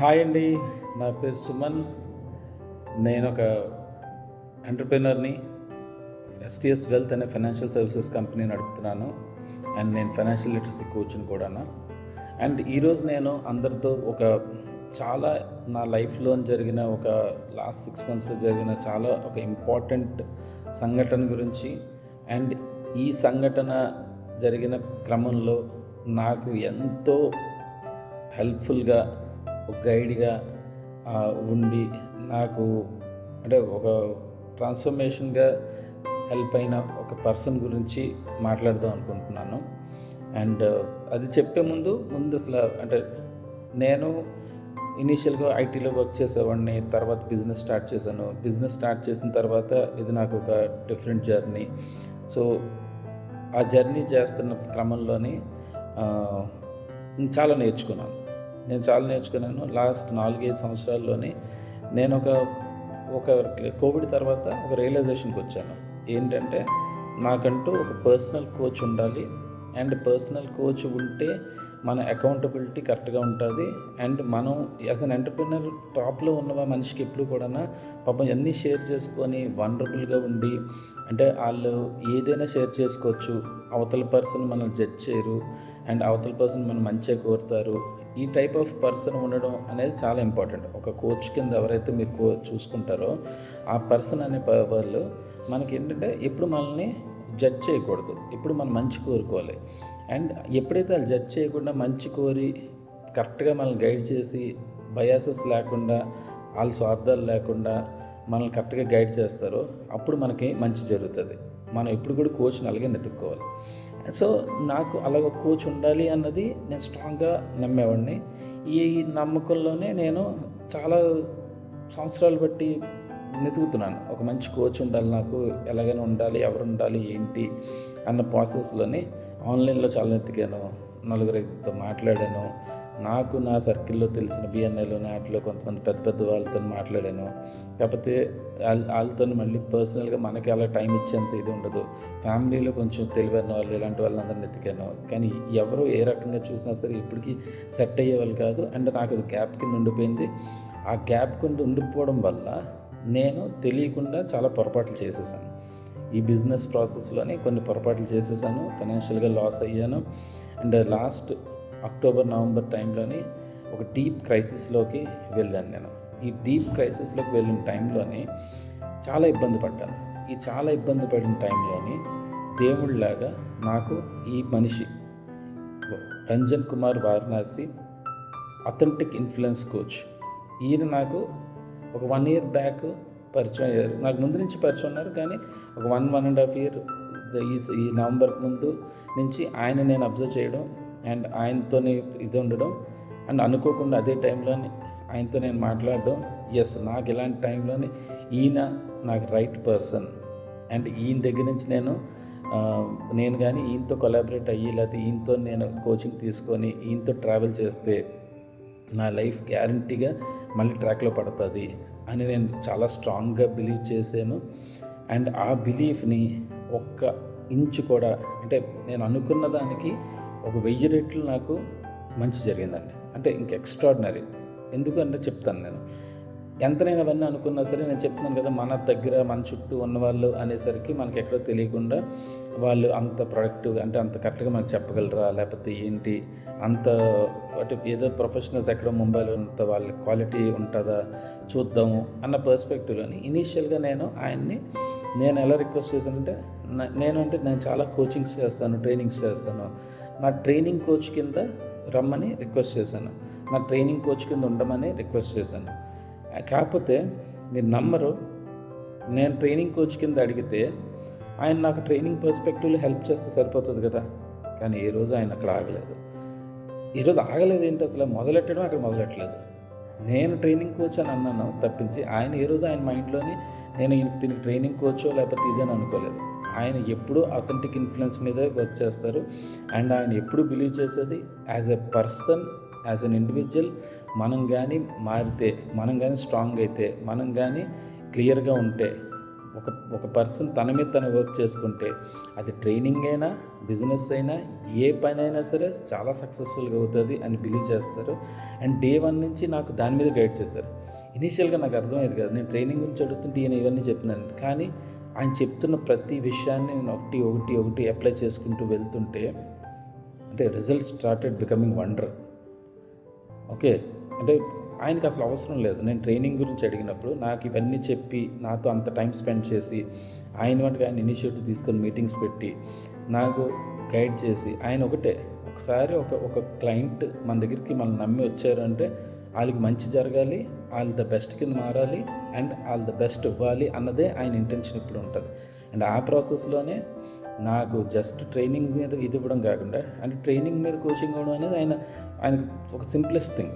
Hi అండి. నా పేరు సుమన్. నేను ఒక ఎంటర్ప్రినర్ని ఎస్టీఎస్ వెల్త్ అనే ఫైనాన్షియల్ సర్వీసెస్ కంపెనీ నడుపుతున్నాను. అండ్ నేను ఫైనాన్షియల్ లిటరసీ కోచ్ని కూడాను. అండ్ ఈరోజు నేను అందరితో ఒక చాలా నా లైఫ్లో జరిగిన ఒక లాస్ట్ సిక్స్ మంత్స్లో జరిగిన చాలా ఒక ఇంపార్టెంట్ సంఘటన గురించి అండ్ ఈ సంఘటన జరిగిన క్రమంలో నాకు ఎంతో హెల్ప్ఫుల్గా ఒక గైడ్గా ఉండి నాకు అంటే ఒక ట్రాన్స్ఫర్మేషన్గా హెల్ప్ అయిన ఒక పర్సన్ గురించి మాట్లాడదాం అనుకుంటున్నాను. అండ్ uh, అది చెప్పే ముందు ముందు అసలు అంటే నేను ఇనీషియల్గా ఐటీలో వర్క్ చేసేవాడిని తర్వాత బిజినెస్ స్టార్ట్ చేశాను. బిజినెస్ స్టార్ట్ చేసిన తర్వాత ఇది నాకు ఒక డిఫరెంట్ జర్నీ సో ఆ జర్నీ చేస్తున్న క్రమంలోని నేను చాలా నేర్చుకున్నాను. నేను చాలా నేర్చుకున్నాను. లాస్ట్ నాలుగైదు సంవత్సరాల్లోనే నేను ఒక ఒక కోవిడ్ తర్వాత ఒక రియలైజేషన్కి వచ్చాను. ఏంటంటే నాకంటూ ఒక పర్సనల్ కోచ్ ఉండాలి. అండ్ పర్సనల్ కోచ్ ఉంటే మన అకౌంటబిలిటీ కరెక్ట్గా ఉంటుంది. అండ్ మనం యాజ్ అన్ ఎంటర్ప్రినర్ టాప్లో ఉన్న మనిషికి ఎప్పుడు కూడా పాపం అన్నీ షేర్ చేసుకొని వండర్ఫుల్గా ఉండి అంటే వాళ్ళు ఏదైనా షేర్ చేసుకోవచ్చు. అవతల పర్సన్ మనం జడ్జ్ చేయరు. అండ్ అవతల పర్సన్ మనం మంచిగా కోరుతారు. ఈ టైప్ ఆఫ్ పర్సన్ ఉండడం అనేది చాలా ఇంపార్టెంట్ ఒక కోచ్ కింద ఎవరైతే మీరు కో చూసుకుంటారో ఆ పర్సన్ అనే ప- వాళ్ళు మనకి ఏంటంటే ఎప్పుడు మనల్ని జడ్జ్ చేయకూడదు. ఎప్పుడు మనం మంచి కోరుకోవాలి. అండ్ ఎప్పుడైతే వాళ్ళు జడ్జ్ చేయకుండా మంచి కోరి కరెక్ట్గా మనల్ని గైడ్ చేసి బయాసెస్ లేకుండా వాళ్ళ స్వార్థాలు లేకుండా మనల్ని కరెక్ట్గా గైడ్ చేస్తారో అప్పుడు మనకి మంచి జరుగుతుంది. మనం ఎప్పుడు కూడా కోచ్ని అలాగే నెతుక్కోవాలి సో నాకు అలాగ కోచ్ ఉండాలి అన్నది నేను స్ట్రాంగ్గా నమ్మేవాడిని. ఈ నమ్మకంలోనే నేను చాలా సంవత్సరాలు బట్టి వెతుకుతున్నాను. ఒక మంచి కోచ్ ఉండాలి నాకు ఎలాగైనా ఉండాలి ఎవరు ఉండాలి ఏంటి అన్న ప్రాసెస్లోనే ఆన్లైన్లో చాలా వెతికాను వ్యక్తితో మాట్లాడాను. నాకు నా సర్కిల్లో తెలిసిన బిఎన్ఐలోని వాటిలో కొంతమంది పెద్ద పెద్ద వాళ్ళతో మాట్లాడాను. కాకపోతే వాళ్ళతో మళ్ళీ పర్సనల్గా మనకి అలా టైం ఇచ్చేంత ఇది ఉండదు. ఫ్యామిలీలో కొంచెం తెలివైన వాళ్ళు ఇలాంటి వాళ్ళందరిని ఎత్తికాను కానీ ఎవరు ఏ రకంగా చూసినా సరే ఇప్పటికీ సెట్ అయ్యే వాళ్ళు కాదు. అండ్ నాకు అది గ్యాప్ కింద ఉండిపోయింది. ఆ గ్యాప్ కింద ఉండిపోవడం వల్ల నేను తెలియకుండా చాలా పొరపాట్లు చేసేసాను. ఈ బిజినెస్ ప్రాసెస్లోనే కొన్ని పొరపాట్లు చేసేసాను. ఫైనాన్షియల్గా లాస్ అయ్యాను. అండ్ లాస్ట్ అక్టోబర్ నవంబర్ టైంలోని ఒక డీప్ క్రైసిస్లోకి వెళ్ళాను నేను. ఈ డీప్ క్రైసిస్లోకి వెళ్ళిన టైంలోని చాలా ఇబ్బంది పడ్డాను. ఈ చాలా ఇబ్బంది పడిన టైంలోని దేవుళ్ళలాగా నాకు ఈ మనిషి Ranjan Kumar Varanasi authentic influence coach. ఈయన నాకు ఒక వన్ ఇయర్ బ్యాక్ పరిచయం అయ్యారు. నాకు ముందు నుంచి పరిచయం ఉన్నారు కానీ ఒక one one and half year ఈ ఈ నవంబర్ ముందు నుంచి ఆయన నేను అబ్జర్వ్ చేయడం అండ్ ఆయనతోనే ఇది ఉండడం. అండ్ అనుకోకుండా అదే టైంలోని ఆయనతో నేను మాట్లాడడం. ఎస్ నాకు ఇలాంటి టైంలోనే ఈయన నాకు రైట్ పర్సన్ అండ్ ఈయన దగ్గర నుంచి నేను నేను కానీ ఈయనతో కొలాబరేట్ అయ్యి లేకపోతే ఈయనతో నేను కోచింగ్ తీసుకొని ఈయనతో ట్రావెల్ చేస్తే నా లైఫ్ గ్యారంటీగా మళ్ళీ ట్రాక్లో పడుతుంది అని నేను చాలా స్ట్రాంగ్గా బిలీవ్ చేశాను. అండ్ ఆ బిలీఫ్ని ఒక్క ఇంచు కూడా అంటే నేను అనుకున్న దానికి ఒక వెయ్యి రెట్లు నాకు మంచి జరిగిందండి. అంటే ఇంక ఎక్స్ట్రాడినరీ ఎందుకంటే చెప్తాను నేను. ఎంత నేను అవన్నీ అనుకున్నా సరే నేను చెప్తున్నాను కదా మన దగ్గర మన చుట్టూ ఉన్నవాళ్ళు అనేసరికి మనకి ఎక్కడో తెలియకుండా వాళ్ళు అంత ప్రొడక్టివ్ అంటే అంత కరెక్ట్గా మనకు చెప్పగలరా? లేకపోతే ఏంటి? అంత అటు ఏదో ప్రొఫెషనల్స్ ఎక్కడ ముంబైలో అంత వాళ్ళ క్వాలిటీ ఉంటుందా? చూద్దాము అన్న పర్స్పెక్టివ్లోని ఇనీషియల్గా నేను ఆయన్ని నేను ఎలా రిక్వెస్ట్ చేశానంటే నేను అంటే నేను చాలా కోచింగ్స్ చేస్తాను ట్రైనింగ్స్ చేస్తాను. నా ట్రైనింగ్ కోచ్ కింద రమ్మని రిక్వెస్ట్ చేశాను. నా ట్రైనింగ్ కోచ్ కింద ఉండమని రిక్వెస్ట్ చేశాను. కాకపోతే మీరు నమ్మరు. నేను ట్రైనింగ్ కోచ్ కింద అడిగితే ఆయన నాకు ట్రైనింగ్ పర్స్పెక్టివ్లో హెల్ప్ చేస్తే సరిపోతుంది కదా. కానీ ఏ రోజు ఆయన అక్కడ ఆగలేదు. ఈరోజు ఆగలేదు ఏంటి అసలు? మొదలెట్టడం అక్కడ మొదలెట్టలేదు. నేను ట్రైనింగ్ కోచ్ అని అన్నాను తప్పించి ఆయన ఏ రోజు ఆయన మైండ్లోని నేను దీనికి ట్రైనింగ్ కోచో లేకపోతే ఇదని అనుకోలేదు. ఆయన ఎప్పుడు అథెంటిక్ ఇన్ఫ్లుయెన్స్ మీదే వర్క్ చేస్తారు. అండ్ ఆయన ఎప్పుడు బిలీవ్ చేసేది as a person as an individual మనం కానీ మారితే మనం కానీ స్ట్రాంగ్ అయితే మనం కానీ క్లియర్గా ఉంటే ఒక ఒక పర్సన్ తన మీద తను వర్క్ చేసుకుంటే అది ట్రైనింగ్ అయినా బిజినెస్ అయినా ఏ పని అయినా సరే చాలా సక్సెస్ఫుల్గా అవుతుంది అని బిలీవ్ చేస్తారు. అండ్ డే వన్ నుంచి నాకు దాని మీద గైడ్ చేశారు. ఇనీషియల్గా నాకు అర్థమయ్యేది కాదు. నేను ట్రైనింగ్ గురించి అడుగుతుంటే ఈయన ఇవన్నీ చెప్తున్నాను కానీ ఆయన చెప్తున్న ప్రతి విషయాన్ని నేను ఒకటి ఒకటి ఒకటి అప్లై చేసుకుంటూ వెళ్తుంటే అంటే result started becoming wonder okay అంటే ఆయనకి అసలు అవసరం లేదు. నేను ట్రైనింగ్ గురించి అడిగినప్పుడు నాకు ఇవన్నీ చెప్పి నాతో అంత టైం స్పెండ్ చేసి ఆయన వంటికి ఆయన ఇనిషియేటివ్ తీసుకొని మీటింగ్స్ పెట్టి నాకు గైడ్ చేసి ఆయన ఒకటే. ఒకసారి ఒక ఒక క్లయింట్ మన దగ్గరికి మనం నమ్మి వచ్చారంటే వాళ్ళకి మంచి జరగాలి వాళ్ళు ద బెస్ట్ కింద మారాలి అండ్ వాళ్ళు ద బెస్ట్ ఇవ్వాలి అన్నదే ఆయన ఇంటెన్షన్ ఇప్పుడు ఉంటుంది. అండ్ ఆ ప్రాసెస్లోనే నాకు జస్ట్ ట్రైనింగ్ మీద ఇది ఇవ్వడం కాకుండా అంటే ట్రైనింగ్ మీద కోచింగ్ ఇవ్వడం అనేది ఆయన ఆయన ఒక సింప్లెస్ట్ థింగ్.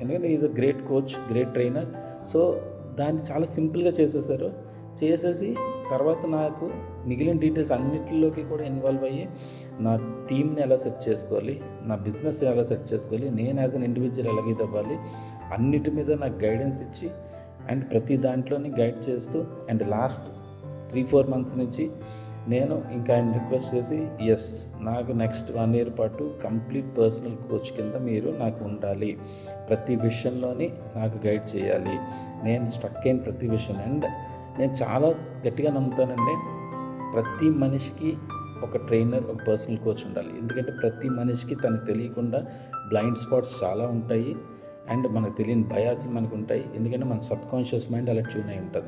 ఎందుకంటే is a great coach great trainer. So దాన్ని చాలా సింపుల్గా చేసేసారు. చేసేసి తర్వాత నాకు మిగిలిన డీటెయిల్స్ అన్నిటిలోకి కూడా ఇన్వాల్వ్ అయ్యి నా టీమ్ని ఎలా సెట్ చేసుకోవాలి నా బిజినెస్ ఎలా సెట్ చేసుకోవాలి నేను యాజ్ అన్ ఇండివిజువల్ ఎలాగ ఇది అవ్వాలి అన్నిటి మీద నాకు గైడెన్స్ ఇచ్చి అండ్ ప్రతి దాంట్లోని గైడ్ చేస్తూ and last three four months నుంచి నేను ఇంకా ఆయన రిక్వెస్ట్ చేసి ఎస్ నాకు నెక్స్ట్ వన్ ఇయర్ పాటు కంప్లీట్ పర్సనల్ కోచ్ కింద మీరు నాకు ఉండాలి. ప్రతి విషయంలోని నాకు గైడ్ చేయాలి. నేను స్ట్రక్ అయిన ప్రతి విషయం. అండ్ నేను చాలా గట్టిగా నమ్ముతానండి ప్రతి మనిషికి ఒక ట్రైనర్ ఒక పర్సనల్ కోచ్ ఉండాలి. ఎందుకంటే ప్రతి మనిషికి తనకు తెలియకుండా బ్లైండ్ స్పాట్స్ చాలా ఉంటాయి అండ్ మనకు తెలియని భయాసులు మనకు ఉంటాయి. ఎందుకంటే మన సబ్ కాన్షియస్ మైండ్ అలా ట్యూన్ అయి ఉంటుంది.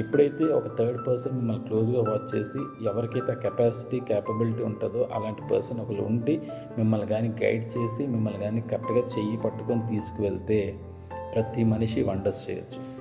ఎప్పుడైతే ఒక థర్డ్ పర్సన్ మిమ్మల్ని క్లోజ్గా వాచ్ చేసి ఎవరికైతే కెపాసిటీ క్యాపబిలిటీ ఉంటుందో అలాంటి పర్సన్ ఒకరు ఉండి మిమ్మల్ని కానీ గైడ్ చేసి మిమ్మల్ని కానీ కరెక్ట్గా చెయ్యి పట్టుకొని తీసుకువెళ్తే ప్రతి మనిషి వండర్స్ చేయొచ్చు.